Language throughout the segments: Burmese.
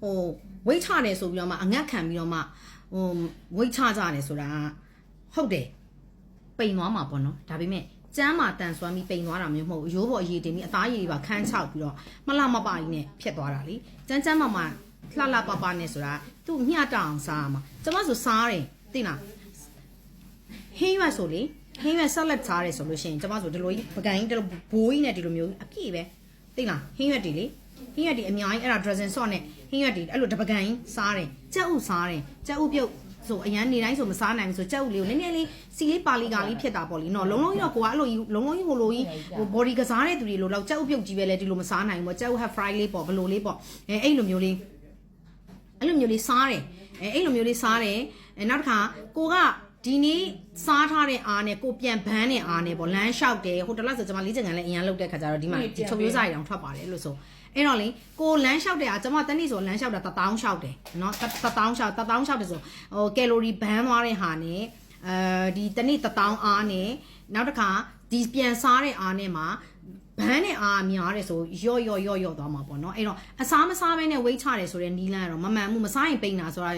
ဟိုဝိတ်ချတယ်ဆိုပြီးတော့မှအငတ်ခံပြီးတော့မှဟိုဝိတ်ချကြတယ်ဆိုတာဟုတ်တယ်ပိန်သွားမှာပေါ့နော်ဒါပေမဲ့ကျမ်းမာတန်ဆွမ်းပြီးပိန်သွားတာမျိုးမဟုတ်ဘူးရိုးပေါ်အရေးတင်ပြီးအသားရည်တွေပါခန်းချောက်ပြီးတော့မလှမပကြီးနဲ့ဖြစ်သွားတာလေကျမ်းကျမ်းမာမာလှလှပပနဲ့ဆိုတာသူ့မျှတအောင်စားရမှာကျမဆိုစားတယ်သိလားဟင်းရွက်ဆိုလေဟင်းရွက်ဆက်လက်စားတယ်ဆိုလို့ရှိရင်ကျမဆိုဒီလိုကြီးပကံကြီးဒီလိုဘိုးကြီးနဲ့ဒီလိုမျိုးအပြည့်ပဲသိလားဟင်းရွက်တွေလေ ဟင်းရွက်တွေအများကြီးအဲ့ဒါ dressing sauce နဲ့ဟင်းရွက်တွေအဲ့လိုတပကံကြီးစားတယ်ကြက်ဥစားတယ်ကြက်ဥပြုတ်ဆိုအရန်နေတိုင်းဆိုမစားနိုင်ဘူးဆိုကြက်ဥလေးကိုနည်းနည်းလေးစီလေးပါလီကာလေးဖြစ်တာပေါ့လीနော်လုံးလုံးကြီးတော့ကိုကအဲ့လိုကြီးလုံးလုံးကြီးဟိုလိုကြီးဟို body ကစားတဲ့သူတွေလိုတော့ကြက်ဥပြုတ်ကြီးပဲလေဒီလိုမစားနိုင်ဘူးပေါ့ကြက်ဥ half fry လေးပေါ့ဘလိုလေးပေါ့အဲအဲ့လိုမျိုးလေးအဲ့လိုမျိုးလေးစားတယ်အဲအဲ့လိုမျိုးလေးစားတယ်အဲနောက်တစ်ခါကိုက ဒီနေ့စားထားတဲ့အားနဲ့ကိုပြန်ဘန်းတဲ့အားနဲ့ပေါ့လမ်းလျှောက်တယ်ဟိုတလားဆိုကျွန်မလေးချင်ကန်လည်းအရင်လုတ်တဲ့ခါကျတော့ဒီမှာဒီချုပ်ရိုးစားရအောင်ထွက်ပါတယ်လို့ဆိုအဲ့တော့လေကိုလမ်းလျှောက်တဲ့အားကျွန်မတနေ့ဆိုလမ်းလျှောက်တာ1000လျှောက်တယ်နော်1000လျှောက်1000လျှောက်တယ်ဆိုဟိုကယ်လိုရီဘန်းသွားတဲ့ဟာနဲ့အဲဒီတနေ့1000အားနဲ့နောက်တစ်ခါဒီပြန်စားတဲ့အားနဲ့မှာ ဘန်းနဲ့အားများတယ်ဆိုရော့ရော့ရော့ရော့သွားမှာပေါ့နော်အဲ့တော့အစားမစားဘဲနဲ့ဝိတ်ချတယ်ဆိုတဲ့နီးလန်းကတော့မမှန်ဘူးမစားရင်ပိန်တာဆိုတာ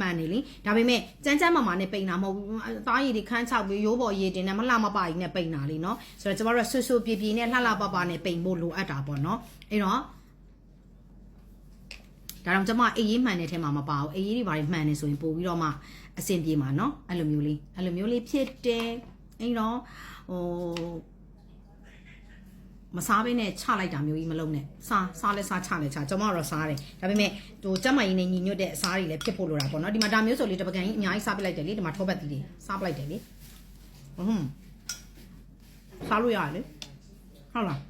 မှန်နေလေဒါပေမဲ့ကြမ်းကြမ်းမာမာနဲ့ပိန်တာမဟုတ်ဘူးအသားရည်တွေခန်းချောက်ပြီးရိုးပေါ်ရည်တင်နဲ့မလှမပကြီးနဲ့ပိန်တာလေနော်ဆိုတော့ကျမတို့ကဆွဆွပြေပြေနဲ့လှလှပပနဲ့ပိန်ဖို့လိုအပ်တာပေါ့နော်အဲ့တော့ဒါတော့ကျမအေးရေးမှန်တဲ့ထဲမှာမပါဘူးအေးရေးတွေဘာတွေမှန်နေဆိုရင်ပို့ပြီးတော့မှအဆင်ပြေမှာနော်အဲ့လိုမျိုးလေးအဲ့လိုမျိုးလေးဖြစ်တယ်အဲ့တော့ဟို မစားဘဲနဲ့ချလိုက်တာမျိုးကြီးမလုပ်နဲ့စားစားလဲစားချလဲချကျွန်မတော့စားတယ်ဒါပေမဲ့ဟိုကျက်မကြီးနဲ့ညီညွတ်တဲ့အစားတွေလည်းဖြစ်ဖို့လိုတာပေါ့နော်ဒီမှာဒါမျိုးဆိုလေတပကံကြီးအများကြီးစားပစ်လိုက်တယ်လေဒီမှာထောပတ်သီးတွေစားပလိုက်တယ်လေဟွန်းစားလို့ရတယ်လေဟုတ်လား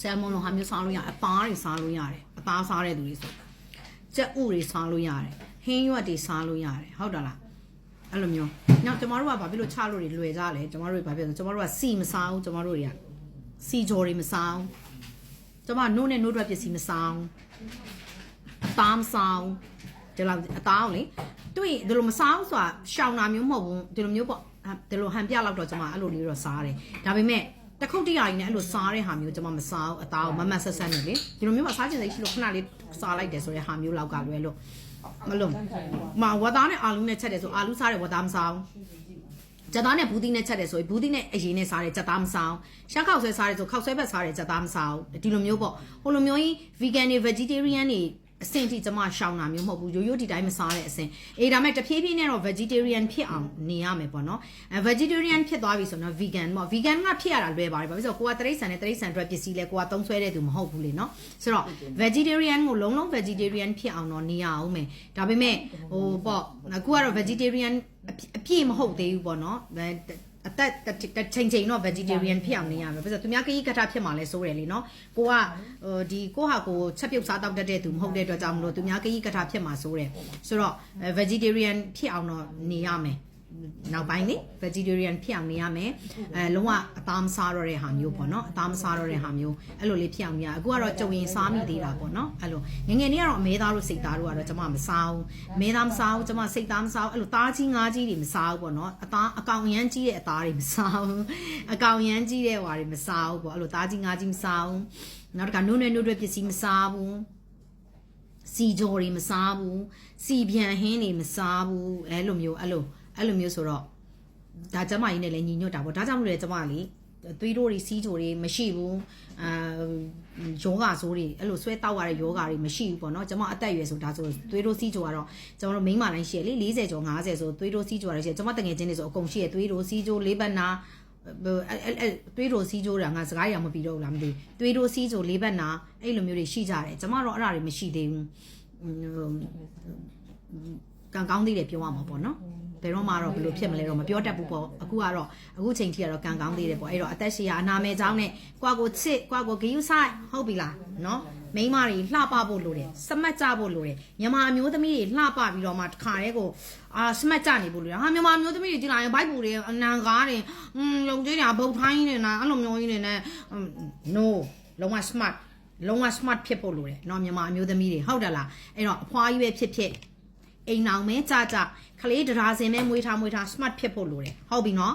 ဆယ်မွန်လိုဟာမျိုးစားလို့ရအသားတွေစားလို့ရတယ်အသားစားတဲ့သူတွေဆိုကြက်ဥတွေစားလို့ရတယ်ဟင်းရွက်တွေစားလို့ရတယ်ဟုတ်တယ်လားအဲ့လိုမျိုး။နောက်ကျမတို့ကဘာဖြစ်လို့ချလို့တွေလွယ်ကြလဲ။ကျမတို့ကဘာဖြစ်လဲ။ကျမတို့ကစီမစားဘူးကျမတို့တွေက စီကြော်တွေမစားဘူး။ကျမနို့နဲ့နို့အတွက်ပစ္စည်းမစားဘူး။အသားမစားဘူး။ဒီလောက်အသားကိုလေတွေ့ဒီလိုမစားဘူးဆိုတာရှောင်တာမျိုးမဟုတ်ဘူး။ဒီလိုမျိုးပေါ့။ဒီလိုဟန်ပြလောက်တော့ကျမအဲ့လိုလေးတော့စားတယ်။ဒါပေမဲ့တခုတ်တရာကြီးနဲ့အဲ့လိုစားတဲ့ဟာမျိုးကျွန်မမစားဘူးအသားကိုမမတ်ဆက်ဆက်နေလေဒီလိုမျိုးမှာစားချင်စိတ်ရှိလို့ခဏလေးစားလိုက်တယ်ဆိုတဲ့ဟာမျိုးလောက်ကလွယ်လို့မလုံးမဝသားနဲ့အာလူနဲ့ချက်တယ်ဆိုအာလူစားတယ်ဝသားမစားဘူး ကြက်သားနဲ့ဘူးသီးနဲ့ချက်တယ်ဆိုရင်ဘူးသီးနဲ့အရင်နဲ့စားတယ်ကြက်သားမစားဘူးရှမ်းခောက်ဆွဲစားတယ်ဆိုခောက်ဆွဲဘက်စားတယ်ကြက်သားမစားဘူးဒီလိုမျိုးပေါ့ဟိုလိုမျိုးကြီး vegan တွေ vegetarian တွေ အဆင့်ထိကျမရှောင်တာမျိုးမဟုတ်ဘူးရိုးရိုးဒီတိုင်းမစားတဲ့အဆင့်အေးဒါမဲ့တဖြည်းဖြည်းနဲ့တော့ vegetarian ဖြစ်အောင်နေရမယ်ပေါ့နော်အဲ vegetarian ဖြစ်သွားပြီဆိုတော့ vegan ပေါ့ vegan ကဖြစ်ရတာလွယ်ပါတယ်ဘာဖြစ်လို့ကိုကတရိတ်ဆန်နဲ့တရိတ်ဆန်အတွက်ပစ္စည်းလဲကိုကသုံးဆွဲတဲ့သူမဟုတ်ဘူးလေနော်ဆိုတော့ vegetarian ကိုလုံးလုံး vegetarian ဖြစ်အောင်တော့နေရအောင်မယ်ဒါပေမဲ့ဟိုပေါ့အခုကတော့ vegetarian အပြည့်မဟုတ်သေးဘူးပေါ့နော် အသက်တစ်ချိန်ချိန်တော့ vegetarian ဖြစ်အောင်နေရမယ်ပြဆိုသူများခရီးကထာဖြစ်မှာလဲစိုးတယ်လေနော်ကိုကဟိုဒီကိုဟာကိုချက်ပြုတ်စားတောက်တတ်တဲ့သူမဟုတ်တဲ့အတွက်ကြောင့်မလို့သူများခရီးကထာဖြစ်မှာစိုးတယ်ဆိုတော့ vegetarian ဖြစ်အောင်တော့နေရမယ် နောက်ပိုင်းလေ vegetarian ဖြစ်အောင်နေရမယ်အဲလုံးဝအသားမစားတော့တဲ့ဟာမျိုးပေါ့နော်အသားမစားတော့တဲ့ဟာမျိုးအဲ့လိုလေးဖြစ်အောင်နေရအခုကတော့ကြုံရင်စားမိသေးတာပေါ့နော်အဲ့လိုငငယ်လေးကတော့အမဲသားတို့စိတ်သားတို့ကတော့ကျွန်မမစားဘူးအမဲသားမစားဘူးကျွန်မစိတ်သားမစားဘူးအဲ့လိုသားကြီးငါးကြီးတွေမစားဘူးပေါ့နော်အသားအကောင်ရမ်းကြီးတဲ့အသားတွေမစားဘူးအကောင်ရမ်းကြီးတဲ့ဟွာတွေမစားဘူးပေါ့အဲ့လိုသားကြီးငါးကြီးမစားဘူးနောက်တစ်ခါနှုတ်နဲ့နှုတ်တွေပစ္စည်းမစားဘူးစီကြော်တွေမစားဘူးစီပြန်ဟင်းတွေမစားဘူးအဲ့လိုမျိုးအဲ့လို အဲ့လိုမျိုးဆိုတော့ဒါကျမကြီးနဲ့လည်းညီညွတ်တာပေါ့ဒါကြောင့်မလို့လေကျမကလေသွေးတို့တွေစီးချိုတွေမရှိဘူးအာယောဂဆိုးတွေအဲ့လိုဆွဲတောက်ရတဲ့ယောဂတွေမရှိဘူးပေါ့နော်ကျမအသက်အရွယ်ဆိုဒါဆိုသွေးတို့စီးချိုကတော့ကျွန်တော်တို့မိန်းမတိုင်းရှိရလေ40ကျော်50ဆိုသွေးတို့စီးချိုရတယ်ရှိရကျမတငယ်ချင်းတွေဆိုအကုန်ရှိရသွေးတို့စီးချိုလေးပတ်နာအဲအဲသွေးတို့စီးချိုတာငါစကားရမပြီးတော့လားမသိသွေးတို့စီးချိုလေးပတ်နာအဲ့လိုမျိုးတွေရှိကြတယ်ကျမတော့အဲ့ဒါတွေမရှိသေးဘူးကံကောင်းသေးတယ်ပြောရမှာပေါ့နော် ဘယ်တော့မှတော့ဘယ်လိုဖြစ်မလဲတော့မပြောတတ်ဘူးပေါ့အခုကတော့အခုချိန်ထိကတော့ကံကောင်းသေးတယ်ပေါ့အဲ့တော့အသက်ရှည်အနာမဲเจ้าနဲ့ကွာကိုချစ်ကွာကိုဂယုဆိုင်ဟုတ်ပြီလားနော်မိန်းမတွေလှပဖို့လိုတယ်စမတ်ကြဖို့လိုတယ်မြန်မာအမျိုးသမီးတွေလှပပြီးတော့မှတခါတည်းကိုအာစမတ်ကြနေဖို့လိုတယ်ဟာမြန်မာအမျိုးသမီးတွေကြည့်လိုက်ရင်ဘိုက်ပူတွေအနံကားတွေอืมယုံကြည်တာဗုတ်ထိုင်းနေနာအဲ့လိုမျိုးကြီးနေနဲ့ no လုံးဝ smart လုံးဝ smart ဖြစ်ဖို့လိုတယ်เนาะမြန်မာအမျိုးသမီးတွေဟုတ်တယ်လားအဲ့တော့အဖွားကြီးပဲဖြစ်ဖြစ် အိမ်အောင်မဲကြကြကလေးတရားစင်မဲမွေးထားမွေးထား smart ဖြစ်ဖို့လိုတယ်ဟုတ်ပြီနော်